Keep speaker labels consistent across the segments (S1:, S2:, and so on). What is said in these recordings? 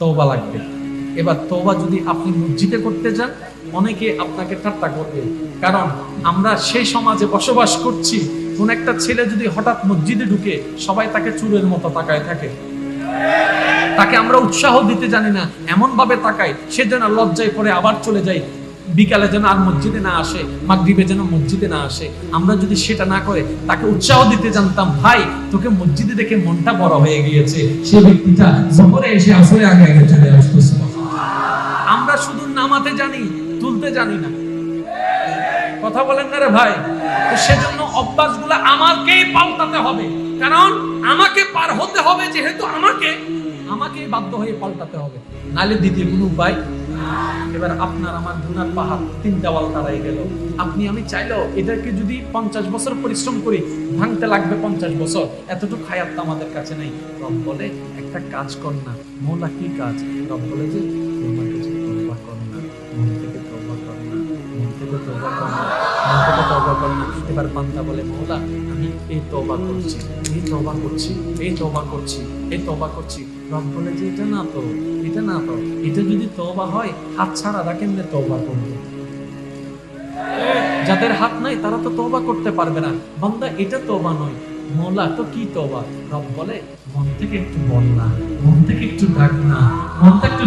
S1: তওবা লাগবে। এবার তোবা যদি আপনি মসজিদে করতে যান, অনেকে আপনাকে ঠাট্টা করবে। কারণ আমরা সেই সমাজে বসবাস করছি, কোন একটা ছেলে যদি হঠাৎ মসজিদে ঢুকে সবাই তাকে চুরের মতো তাকায় থাকে। তাকে আমরা উৎসাহ দিতে জানি না এমন ভাবে তাকাই সে যেন লজ্জায় পরে আবার চলে যায়। বিকালে যেন আর মসজিদে না আসে, মাগরিবে যেন মসজিদে না আসে। আমরা যদি সেটা না করে, তাকে উৎসাহ দিতে জানতাম, ভাই, তোকে মসজিদে দেখে মনটা বড় হয়ে গিয়েছে। সে ব্যক্তিটা জহরে এসে আসরে আগে আগে চলে আসতেছে আমরা শুধু নামাতে জানি, তুলতে জানি না। কথা বলেন না রে ভাই। তো সেজন্য অভ্যাসগুলো আমাকেই পাল্টাতে হবে। কারণ আমাকে পার হতে হবে যেহেতু আমাকে আমাকে বাধ্য হয়ে পাল্টাতে হবে। নালে দ্বিতীয় কোনো উপায় এবার আপনার আমার ধুনার পাহাড়, তিন দেওয়াল তারাই গেল। আপনি, আমি চাইলেও এটাকে যদি পঞ্চাশ বছর পরিশ্রম করি, ভাঙতে লাগবে পঞ্চাশ বছর। এতটুকু খায়াত আমাদের কাছে নেই। রব বলে, একটা কাজ কর না। মৌলা কি কাজ? রব বলে যে, তোমার কাছে তওবা কর না। মন থেকে তওবা কর না। মন থেকে তওবা কর না। মন থেকে তওবা কর না। এবার বলে আমি তবা করছি তবা করছি তবা করছি তবা করছি। রব বলে যে, এটা না তো, এটা না তো, এটা যদি তবা হয়, হাত ছাড়া রা কেমনে তবা করবে? যাদের হাত নাই, তারা তো তবা করতে পারবে না। বান্দা, এটা তোবা নয় মৌলা তো কি তবা রব বলে, মন থেকে একটু বল না মন থেকে একটু ডাক না একটু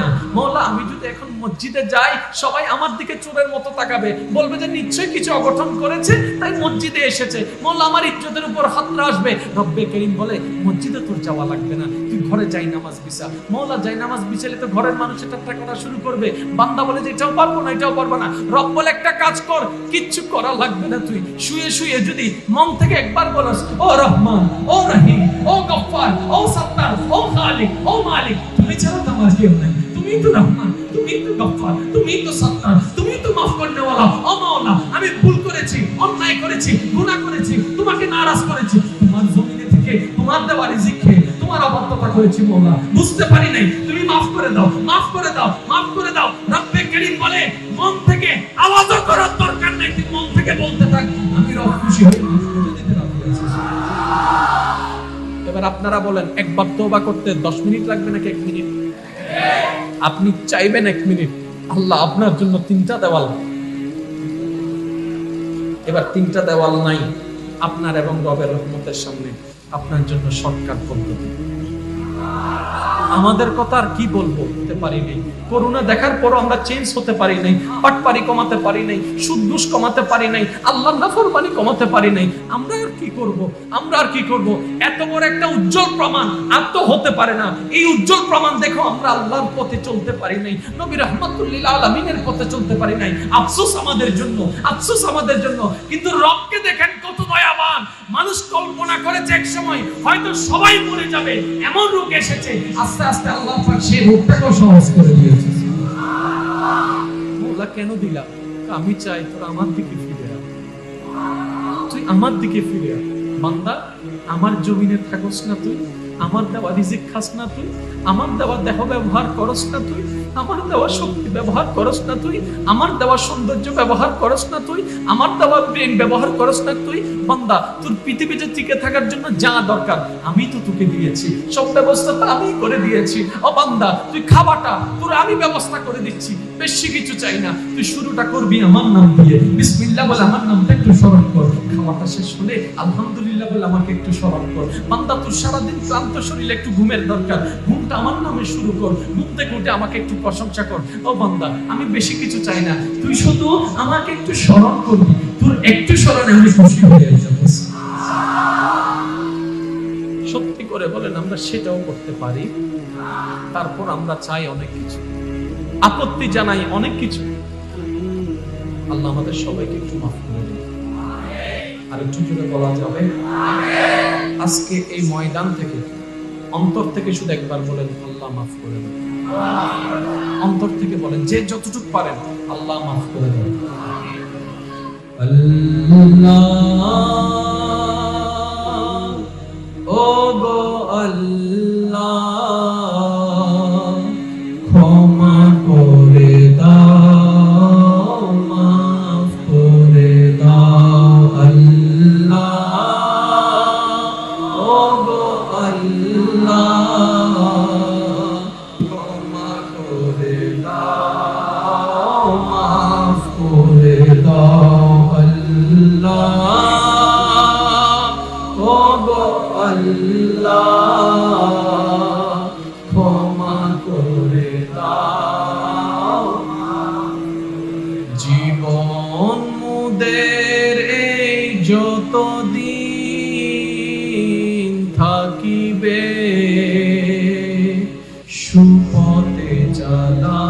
S1: না মোলা আমি যদি এখন মসজিদে যাই, সবাই আমার দিকে চোরের মতো তাকাবে। বলবে যে, নিশ্চয়ই কিছু অঘটন করেছে, তাই মসজিদে এসেছে। মোলা আমার ইজ্জতের উপর হাত আসবে। রব্বে করিম বলে, মসজিদে তোর যাওয়া লাগবে না। ঘরে যাই নামাজ বিছা মৌলা যাই নামাজ বিছালে তো ঘরের মানুষ এটা করা শুরু করবে। বান্দা বলে যে এটাও পারব না, এটাও পারব না। রব বলে একটা কাজ কর, কিচ্ছু করা লাগবে না তুই। শুয়ে শুয়ে যদি মন থেকে একবার বলস, ও রহমান, ও রহিম, ও গফফার, ও সত্তার, ও খালিক, ও মালিক, তুমি ছাড়া তো আমার কেউ নাই। তুমি তো রহমান, তুমি তো গফফার, তুমি তো সত্তার, তুমি তো মাফ করনে ওয়ালা ও মাওলা, আমি ভুল করেছি, অন্যায় করেছি, গুনাহ করেছি, তোমাকে নারাজ করেছি। তোমার জমিনে থেকে তোমার দেওয়া রিজিক অবাধ্যতা করেছি মৌলা বুঝতে পারি নাই। তুমি মাফ করে দাও মাফ করে দাও মাফ করে দাও। রব্বে করিম বলে মন থেকে আওয়াজও করার দরকার নাই তুই মন থেকে বলতে থাক। আমি রব খুশি হই মাফ করে দিতে রাজি আছি। এবার আপনারা বলেন একবার তোবা করতে দশ মিনিট লাগবে নাকি এক মিনিট? আপনি চাইবেন এক মিনিট। আল্লাহ আপনার জন্য তিনটা দেওয়াল। এবার তিনটা দেওয়াল নাই আপনার এবং রবের রহমতের সামনে। আপনার জন্য শর্টকাট পদ্ধতি। আমাদের কথা আর কি বলব হতে পারি নাই। করোনা দেখার পর আমরা চেঞ্জ হতে পারি নাই। পাটপারি কমাতে পারি নাই সুদ কমাতে পারি নাই আল্লাহ নাফরমানি কমাতে পারি নাই। আমরা আর কি করব? আমরা আর কি করব? এত বড় একটা উজ্জ্বল প্রমাণ আর তো হতে পারে না। এই উজ্জ্বল প্রমাণ দেখো আমরা আল্লাহর পথে চলতে পারি নাই। নবী রহমতুল্লিল আলমিনের পথে চলতে পারি নাই। আফসোস আমাদের জন্য, আফসোস আমাদের জন্য। কিন্তু রবকে দেখেন কত দয়াবান। মানুষ কল্পনা করেছে এক সময় হয়তো সবাই মরে যাবে। এমন রোগ এসেছে। আস্তে আস্তে আল্লাহ পাক সেই রোগটাকেও সহজ করে দিয়েছে। মোলা, কেন দিলা? আমি চাই তোর আমার দিকে ফিরে আয়। তুই আমার দিকে ফিরে আয়। বান্দা, আমার জমিনে থাকস না তুই। আমার দেওয়া রিজিক খাস না তুই, আমার দেওয়া দেহ ব্যবহার করস না তুই, আমার দেওয়া শক্তি ব্যবহার করস না তুই, আমার দেওয়া সৌন্দর্য ব্যবহার করস না তুই, আমার দেওয়া ব্রেন ব্যবহার করস না তুই, বান্দা, তোর পৃথিবীতে টিকে থাকার জন্য যা দরকার, আমি তো তোকে দিয়েছি, সব ব্যবস্থা তো আমি করে দিয়েছি। ও বান্দা, তুই খাবারটা, তোর আমি ব্যবস্থা করে দিচ্ছি, বেশি কিছু চাই না, তুই শুরুটা করবি আমার নাম দিয়ে। বিসমিল্লাহ বলে আমার নামটা একটু স্মরণ কর। খাওয়াটা শেষ হলে আলহামদুলিল্লাহ বলে আমাকে একটু স্মরণ কর। বান্দা, তোর সারাদিন ক্লান্ত শরীরে একটু ঘুমের দরকার। ঘুমটা আমার নামে শুরু কর। ঘুম থেকে উঠে আমাকে একটু প্রশংসা কর। ও বান্দা, আমি বেশি কিছু চাই না। তুই শুধু আমাকে একটু স্মরণ করবি। তোর একটু স্মরণে আমি খুশি হয়ে যাব। সত্যি করে বলেন, আমরা সেটাও করতে পারি। তারপর আমরা চাই অনেক কিছু। আপত্তি জানাই অনেক কিছু। আল্লাহ আমাদের সবাইকে একটু মাফ করে দিন। আর একটু জোরে বলা যাবে, আজকে এই ময়দান থেকে অন্তর থেকে শুধু একবার বলেন, আল্লাহ মাফ করে দেন। অন্তর থেকে বলেন, যে যতটুকু পারেন, আল্লাহ মাফ করে দেন। আল্লাহ, ও গো আল্লাহ। উন্মুদের এই যতদিন থাকিবে সুপথে চালা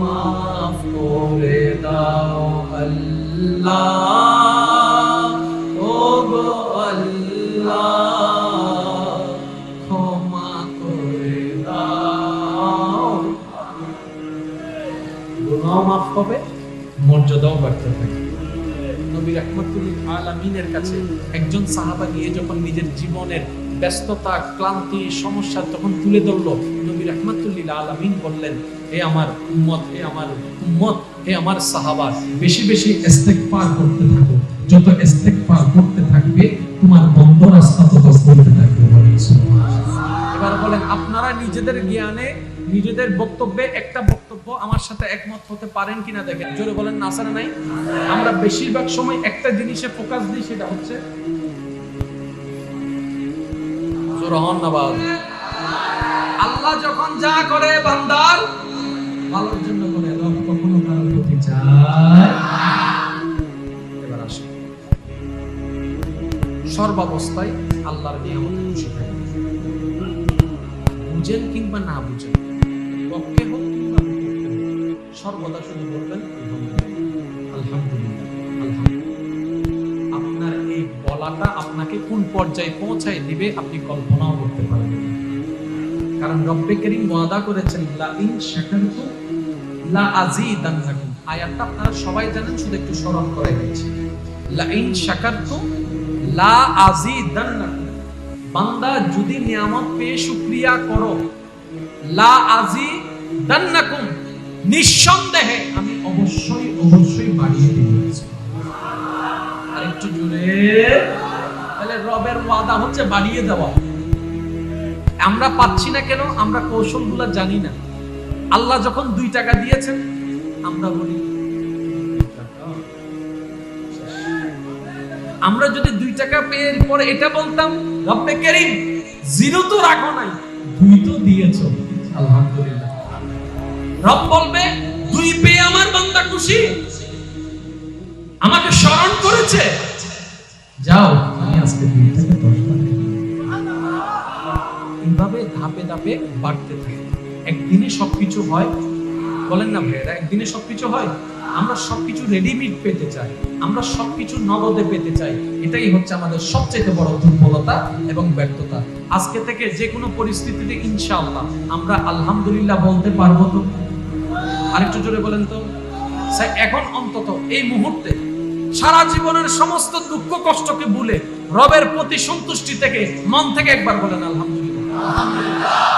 S1: মাফ করে দাও আল্লাহ। মর্যাদাও বাড়তে থাকে। নবী রহমতুল্লিল আলামিনের কাছে একজন সাহাবা গিয়ে যখন নিজের জীবনের ব্যস্ততা ক্লান্তি সমস্যা তখন তুলে ধরলো নবী রহমতুল্লিল আলামিন বললেন হে আমার উম্মত হে আমার উম্মত হে আমার সাহাবা বেশি বেশি ইস্তেগফার করতে থাকো। যত ইস্তেগফার করতে থাকবে তোমার বন্ধ রাস্তা তত থাকবে। এবার বলেন আপনারা নিজেদের জ্ঞানে নিজেদের বক্তব্যে একটা বক্তব্য আমার সাথে একমত হতে পারেন কিনা দেখেন। জোরে বলেন না স্যার নাই? আমরা বেশিরভাগ সময় একটা জিনিসে ফোকাস দিই, সেটা হচ্ছে। আল্লাহ যখন যা করে বান্দার, ভালোর জন্য করে কখনো চায় এবার আসুন সর্বাবস্থায় আল্লাহর নিয়ামতে থাকবে। বুঝেন কিংবা না বুঝেন পক্ষে সর্বদা শুধু বলবেন? আলহামদুলিল্লাহ। আপনার এই বলাটা আপনাকে কোন পর্যায়ে পৌঁছায় দিবে আপনি কল্পনাও করতে পারবেন না। কারণ রব্বে করিম ওয়াদা করেছেন লা ইন শাকারতুম লা আযীদান্নাকুম। আয়াতটা আপনারা সবাই জানেন শুধু একটু স্মরণ করে দিচ্ছি লা ইন শাকারতুম লা আযীদান্নাকুম। বান্দা যদি নিয়ামত পেয়ে শুকরিয়া করো লা আজি দান্নাকুম নিঃসন্দেহে আমি অবশ্যই অবশ্যই বাড়িয়ে তাহলে রবের ওয়াদা হচ্ছে বাড়িয়ে দেওয়া। আমরা পাচ্ছি না কেন? আমরা কৌশলগুলো জানি না। আল্লাহ যখন দুই টাকা দিয়েছেন, আমরা বলি, আমরা যদি দুই টাকা পেয়ে পরে এটা বলতাম, রব্বে কেরিম জিরো তো রাখো নাই, দুই তো দিয়েছ। আলহামদুলিল্লাহ। রব বলবে, দুই পেয়ে আমার বান্দা খুশি? আমাকে স্মরণ করেছে? যাও, আমি আজকে দুই থেকে দশ এইভাবে ধাপে ধাপে বাড়তে থাকে। একদিনে সবকিছু হয়, বলেন না ভাইয়েরা, একদিনে সবকিছু হয়, আমরা সবকিছু রেডিমেড পেতে চাই, আমরা সবকিছু নগদে পেতে চাই, এটাই হচ্ছে আমাদের সবচেয়ে বড় দুর্বলতা এবং ব্যর্থতা। আজকে থেকে যে কোনো পরিস্থিতিতে ইনশাআল্লাহ আমরা আলহামদুলিল্লাহ বলতে পারব তো? আরেকটু জোরে বলেন তো। এখন অন্তত এই মুহূর্তে সারা জীবনের সমস্ত দুঃখ কষ্টকে ভুলে রবের প্রতি সন্তুষ্টি থেকে মন থেকে একবার বলেন, আলহামদুলিল্লাহ।